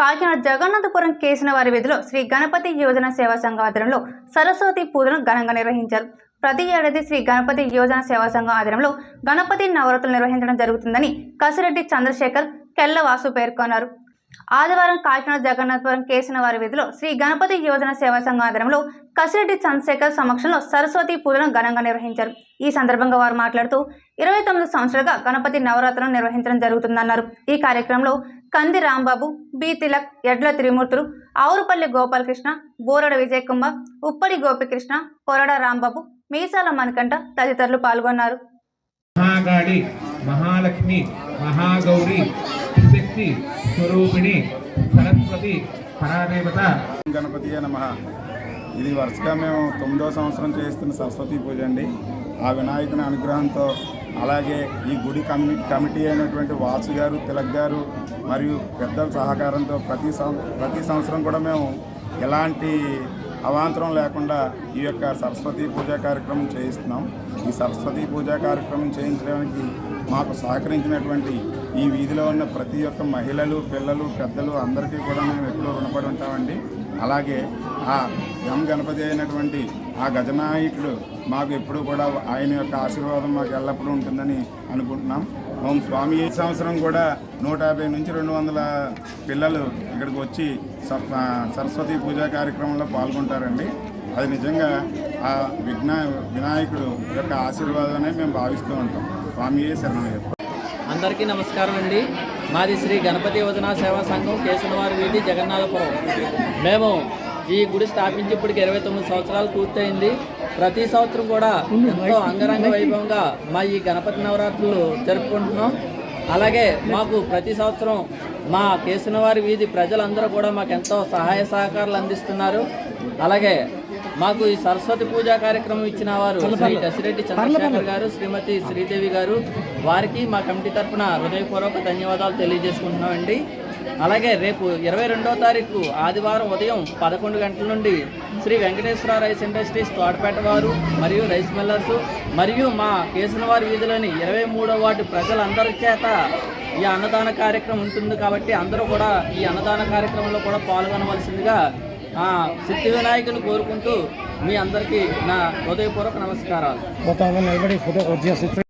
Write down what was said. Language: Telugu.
కాకినాడ జగన్నాథపురం కేసిన వారి విధిలో శ్రీ గణపతి యోజన సేవా సంఘం ఆధ్వర్యంలో సరస్వతి పూజను ఘనంగా నిర్వహించారు. ప్రతి ఏడాది శ్రీ గణపతి యోజన సేవా సంఘం ఆధ్వర్యంలో గణపతి నవరాత్రులు నిర్వహించడం జరుగుతుందని కసిరెడ్డి చంద్రశేఖర్ కెల్లవాసు పేర్కొన్నారు. ఆదివారం కాకినాడ జగన్నాథపురం కేసిన వారి విధిలో శ్రీ గణపతి యోజన సేవా సంఘం ఆధ్వర్యంలో కసిరెడ్డి చంద్రశేఖర్ సమక్షంలో సరస్వతి పూజలను ఘనంగా నిర్వహించారు. ఈ సందర్భంగా వారు మాట్లాడుతూ ఇరవై తొమ్మిది సంవత్సరాలుగా గణపతి నవరాత్రులను నిర్వహించడం జరుగుతుందన్నారు. ఈ కార్యక్రమంలో కంది రాంబాబు బి తిలక్ ఎడ్ల త్రిమూర్తులు ఆవురుపల్లి గోపాలకృష్ణ బోరడ విజయ్ కుమార్ ఉప్పడి గోపికృష్ణ కొరడ రాంబాబు మీసాల మణికంఠ తదితరులు పాల్గొన్నారు. మహాకాళి మహాలక్ష్మి మహాగౌరి శక్తి స్వరూపిణి సరస్వతి పరాదేవత. గణపతి నమ. ఇది వరుసగా మేము తొమ్మిదో సంవత్సరం చేస్తున్న సరస్వతి పూజ అండి. ఆ వినాయకుని అనుగ్రహంతో అలాగే ఈ గుడి కమి కమిటీ అయినటువంటి వాసు గారు తిలక్ గారు మరియు పెద్దల సహకారంతో ప్రతి ప్రతి సంవత్సరం కూడా మేము ఎలాంటి అవాంతరం లేకుండా ఈ యొక్క సరస్వతి పూజా కార్యక్రమం చేయిస్తున్నాం. ఈ సరస్వతి పూజా కార్యక్రమం చేయించడానికి మాకు సహకరించినటువంటి ఈ వీధిలో ఉన్న ప్రతి ఒక్క మహిళలు పిల్లలు పెద్దలు అందరికీ కూడా మేము ఎప్పుడూ రుణపడి ఉంటామండి. అలాగే ఆ యమ గణపతి అయినటువంటి ఆ గజనాయకుడు మాకు ఎప్పుడూ కూడా ఆయన యొక్క ఆశీర్వాదం మాకు ఎల్లప్పుడూ ఉంటుందని అనుకుంటున్నాం. ఓం స్వామి ఈ సంవత్సరం కూడా నూట యాభై నుంచి రెండు వందల పిల్లలు ఇక్కడికి వచ్చి సరస్వతి పూజా కార్యక్రమంలో పాల్గొంటారండి. అది నిజంగా ఆ విఘ్న వినాయకుడు యొక్క ఆశీర్వాదమే మేము భావిస్తూ ఉంటాం. స్వామియే శరణయ్యప్ప. అందరికీ నమస్కారం అండి. మాది శ్రీ గణపతి యోజన సేవా సంఘం కేశనవారి వీధి జగన్నాథపురం. మేము ఈ గుడి స్థాపించి ఇప్పటికి ఇరవై తొమ్మిది సంవత్సరాలు పూర్తయింది. ప్రతి సంవత్సరం కూడా ఎంతో అంగరంగ వైభవంగా మా ఈ గణపతి నవరాత్రులు జరుపుకుంటున్నాం. అలాగే మాకు ప్రతి సంవత్సరం మా కేసునవారి వీధి ప్రజలందరూ కూడా మాకు ఎంతో సహాయ సహకారాలు అందిస్తున్నారు. అలాగే మాకు ఈ సరస్వతి పూజా కార్యక్రమం ఇచ్చిన వారు శ్రీ దశరెడ్డి చంద్రశేఖర్ గారు శ్రీమతి శ్రీదేవి గారు. వారికి మా కమిటీ తరఫున హృదయపూర్వక ధన్యవాదాలు తెలియజేసుకుంటున్నామండి. అలాగే రేపు ఇరవై రెండవ తారీఖు ఆదివారం ఉదయం పదకొండు గంటల నుండి శ్రీ వెంకటేశ్వర రైస్ ఇండస్ట్రీస్ తోటపేట వారు మరియు రైస్ మిల్లర్స్ మరియు మా కేసులవారి వీధిలోని ఇరవై మూడవ వార్డు ప్రజలందరి చేత ఈ అన్నదాన కార్యక్రమం ఉంటుంది కాబట్టి అందరూ కూడా ఈ అన్నదాన కార్యక్రమంలో కూడా పాల్గొనవలసిందిగా సిద్ధి వినాయకుని కోరుకుంటూ మీ అందరికీ నా హృదయపూర్వక నమస్కారాలు.